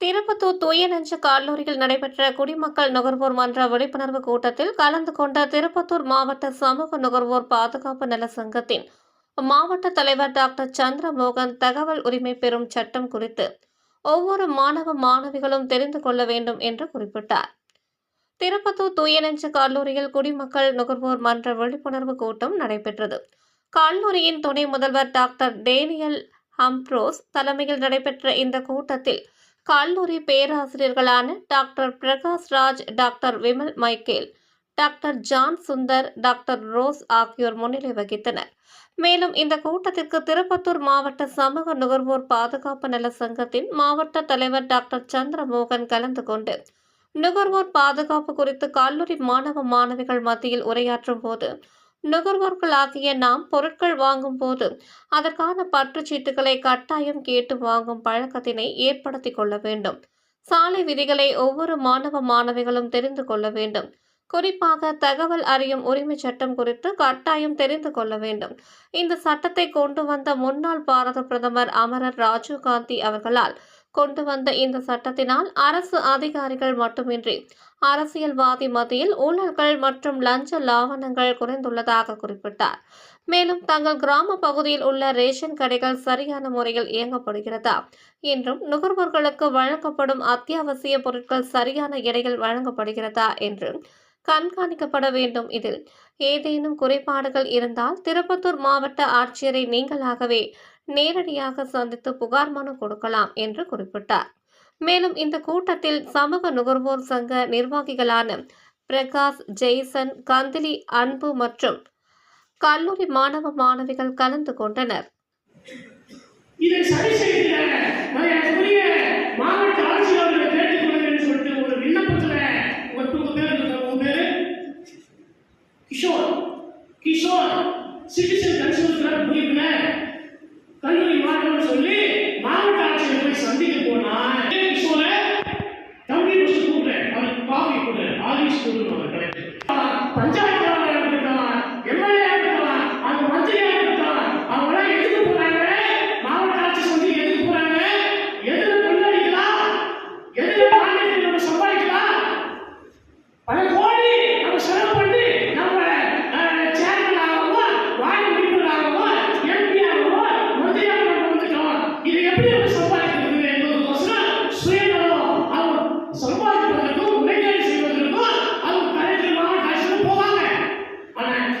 திருப்பத்தூர் தூயநெஞ்ச கல்லூரியில் நடைபெற்ற குடிமக்கள் நுகர்வோர் மன்ற விழிப்புணர்வு கூட்டத்தில் கலந்து கொண்ட திருப்பத்தூர் மாவட்ட சமூக நுகர்வோர் பாதுகாப்பு நல சங்கத்தின் மாவட்ட தலைவர் டாக்டர் சந்திரமோகன் தகவல் உரிமை பெறும் சட்டம் குறித்து ஒவ்வொரு மாணவ மாணவிகளும் தெரிந்து கொள்ள வேண்டும் என்று குறிப்பிட்டார். திருப்பத்தூர் தூயநெஞ்ச கல்லூரியில் குடிமக்கள் நுகர்வோர் மன்ற விழிப்புணர்வு கூட்டம் நடைபெற்றது. கல்லூரியின் துணை முதல்வர் டாக்டர் டேனியல் ஹம்ப்ரோஸ் தலைமையில் நடைபெற்ற இந்த கூட்டத்தில் கல்லூரி பேராசிரியர்களான doctor Prakash Raj doctor Vimal Michael doctor John Sundar doctor Rose ஆகியோர் முன்னிலை வகித்தனர். மேலும் இந்த கூட்டத்திற்கு திருப்பத்தூர் மாவட்ட சமூக நுகர்வோர் பாதுகாப்பு நல சங்கத்தின் மாவட்ட தலைவர் டாக்டர் சந்திரமோகன் கலந்து கொண்டு நுகர்வோர் பாதுகாப்பு குறித்து கல்லூரி மாணவ மாணவிகள் மத்தியில் உரையாற்றும் போது நுகர்வோர்களாகிய நாம் பொருட்கள் வாங்கும் போது அதற்கான பற்றுச்சீட்டுகளை கட்டாயம் கேட்டு வாங்கும் பழக்கத்தினை ஏற்படுத்தி கொள்ள வேண்டும். சாலை விதிகளை ஒவ்வொரு மாணவ மாணவிகளும் தெரிந்து கொள்ள வேண்டும். குறிப்பாக தகவல் அறியும் உரிமை சட்டம் குறித்து கட்டாயம் தெரிந்து கொள்ள வேண்டும். இந்த சட்டத்தை கொண்டு வந்த முன்னாள் பாரத பிரதமர் அமரர் ராஜீவ்காந்தி அவர்களால் கொண்டு வந்த இந்த சட்டத்தினால் அரசு அதிகாரிகள் மட்டுமின்றி அரசியல்வாதி மத்தியில் ஊழல்கள் மற்றும் லஞ்ச லாவணங்கள் குறைந்துள்ளதாக குறிப்பிட்டார். மேலும் தங்கள் கிராம பகுதியில் உள்ள ரேஷன் கடைகள் சரியான முறையில் இயங்கப்படுகிறதா? என்றும் நுகர்வோர்களுக்கு வழங்கப்படும் அத்தியாவசிய பொருட்கள் சரியான எடையில் வழங்கப்படுகிறதா? என்றும் கண்காணிக்கப்பட வேண்டும் இதில். ஏதேனும் குறைபாடுகள் இருந்தால் திருப்பத்தூர் மாவட்ட ஆட்சியரை நீங்களாகவே நேரடியாக சந்தித்து புகார் மனு கொடுக்கலாம் என்று குறிப்பிட்டார். மேலும் இந்த கூட்டத்தில் சமூக நுகர்வோர் சங்க நிர்வாகிகளான பிரகாஷ் ஜெய்சன் கந்திலி அன்பு மற்றும் கல்லூரி மாணவ மாணவிகள் கலந்து கொண்டனர். Kishore Kishore citizen consumer club கல்லூரி மாணவர்கள் சொல்லி மாவட்ட ஆட்சியர் போய் சந்திக்க போனா கிஷோரை தம்பி கூப்பிடுறேன் அவருக்கு காஃபி கொடு ஆலிஸ் கொடுக்கணும்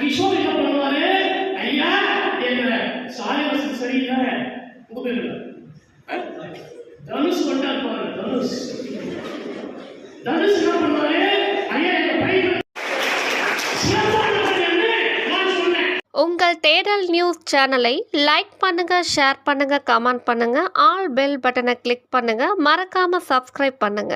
கிஷோர் என்ன பண்ணுவாரு? ஐயா என்ற சாயவசம் சரியில்லை. உங்க தனுஷ் வந்தார் பாருங்க தனுஷ் தனுஷ் என்ன பண்ணுவாரு? ஐயா எங்க பையன் உங்கள் தேடல் நியூஸ் சேனலை லைக் பண்ணுங்க ஷேர் பண்ணுங்க கமெண்ட் பண்ணுங்க ஆல் பெல் பட்டனை கிளிக் பண்ணுங்க மறக்காம சப்ஸ்கிரைப் பண்ணுங்க.